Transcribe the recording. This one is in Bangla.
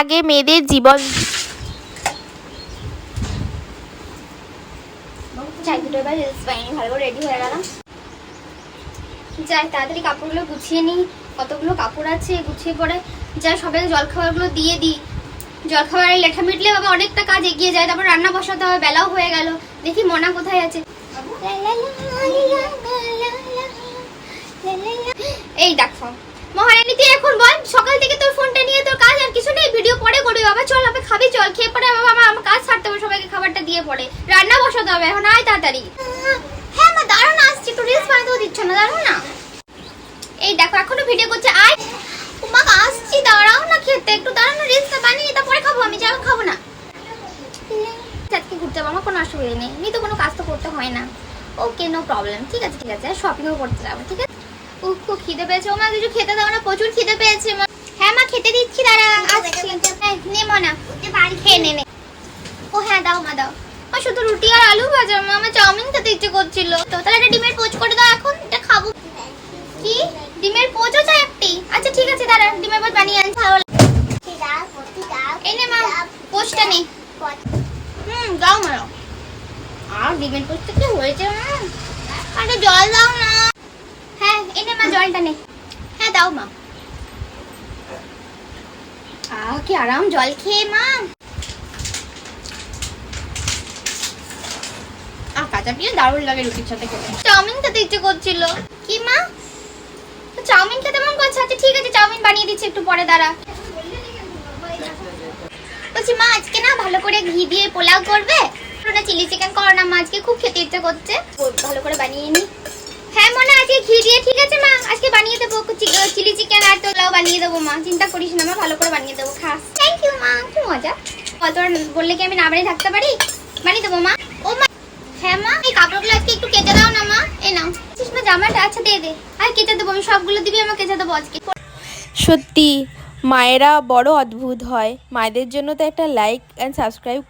আগে মেয়েদের জীবন। যাই তাড়াতাড়ি কাপড়গুলো গুছিয়ে নিই। কতগুলো কাপড় আছে গুছিয়ে পরে যাই সবাইকে জলখাবারগুলো দিয়ে দিই। জলখাবারের লেঠা মিটলে বাবা অনেকটা কাজ এগিয়ে যায়, তারপর রান্না বসাতে হবে, বেলাও হয়ে গেল। দেখি মনা কোথায় আছে। এই দেখো। মহারানী, তুই এখন বল, সকাল থেকে তোর ফোনটা নিয়ে তোর কাজ আর কিছু নেই ভিডিও পরে করবি বাবা চল আমি খাবি চল খেয়ে পরে বাবা আমার আমার কাজ ছাড়তে হবে সবাইকে পরে রান্না বসাতে হবে এখন আয় তাড়াতাড়ি। হ্যাঁ মা দাঁড়াও আসছি। একটু রিলস বানাতেও দিচ্ছ না দাঁড়াও না। এই দেখো এখনও ভিডিও করছে আয়। মা আসছি দাঁড়াও না খেতে। একটু দাঁড়াও না রিলসটা বানিয়ে তারপরে খাব আমি যাও খাব না। আজকে ঘুরতে যাব আমার কোনো অসুবিধা নেই। এমনি তো কোনো কাজ তো করতে হয় না। ওকে নো প্রবলেম ঠিক আছে ঠিক আছে শপিংও করতে যাব ঠিক আছে? উফ খুব খিদে পেয়েছে। ও মা কিছু খেতে দাও না প্রচুর খিদে পেয়েছে মা। হ্যাঁ মা খেতে দিচ্ছি দাঁড়া আসছি হ্যাঁ, নে মনা বাড়ি খেয়ে নে নে ও হ্যাঁ দাও মা দাও শুধু রুটি আর আলু ভাজা। আমার চাউমিন খেতে ইচ্ছে করছিল। তো তাহলে একটা ডিমের পোচ করে দাও এখন, এটা খাব। কি? ডিমের পোচও চাই একটি? আচ্ছা ঠিক আছে, দাঁড়া, ডিমের পোচ বানিয়ে আনছি। ভালো। এই নে মা পোচটা নে। হুম, দাও মা আর ডিমের পোচটা কি হয়েছে, মা? আরে, জল দাও না। হ্যাঁ এনে মা, জলটা নে। হ্যাঁ দাও, মা। আহ, কি আরাম জল খেয়ে, মা। কাঁচা দারুণ লাগে রুটির সাথে খেতে। চাউমিন খেতে ইচ্ছে করছিল। কি মা? চাউমিন খেতে মন করছে? আচ্ছা ঠিক আছে, চাউমিন বানিয়ে দিচ্ছি একটু পরে, দাঁড়া। বলছি, মা, আজকে না ভালো করে ঘি দিয়ে পোলাও করবে? না চিলি চিকেন করো না মা, আজকে খুব খেতে ইচ্ছে করছে। ভালো করে বানিয়ে নি। হ্যাঁ মনে আজকে ঘি দিয়ে, ঠিক আছে মা, আজকে বানিয়ে দেবো চিলি চিকেন আর পোলাও বানিয়ে দেবো মা। চিন্তা করিস না মা, ভালো করে বানিয়ে দেবো, খা। থ্যাংক ইউ মা। কি মজা। কত বললে কি আমি না বানিয়ে থাকতে পারি? বানিয়ে দেবো মা। হ্যাঁ মা, এই একটু কেটে দাও না মা। এ জামাটা আচ্ছা দিয়ে দে। আর কেটে দেবো, আমি সবগুলো আমার কেটে দেবো সত্যি, মায়েরা বড় অদ্ভুত হয়। মায়েদের জন্য তো একটা লাইক অ্যান্ড সাবস্ক্রাইব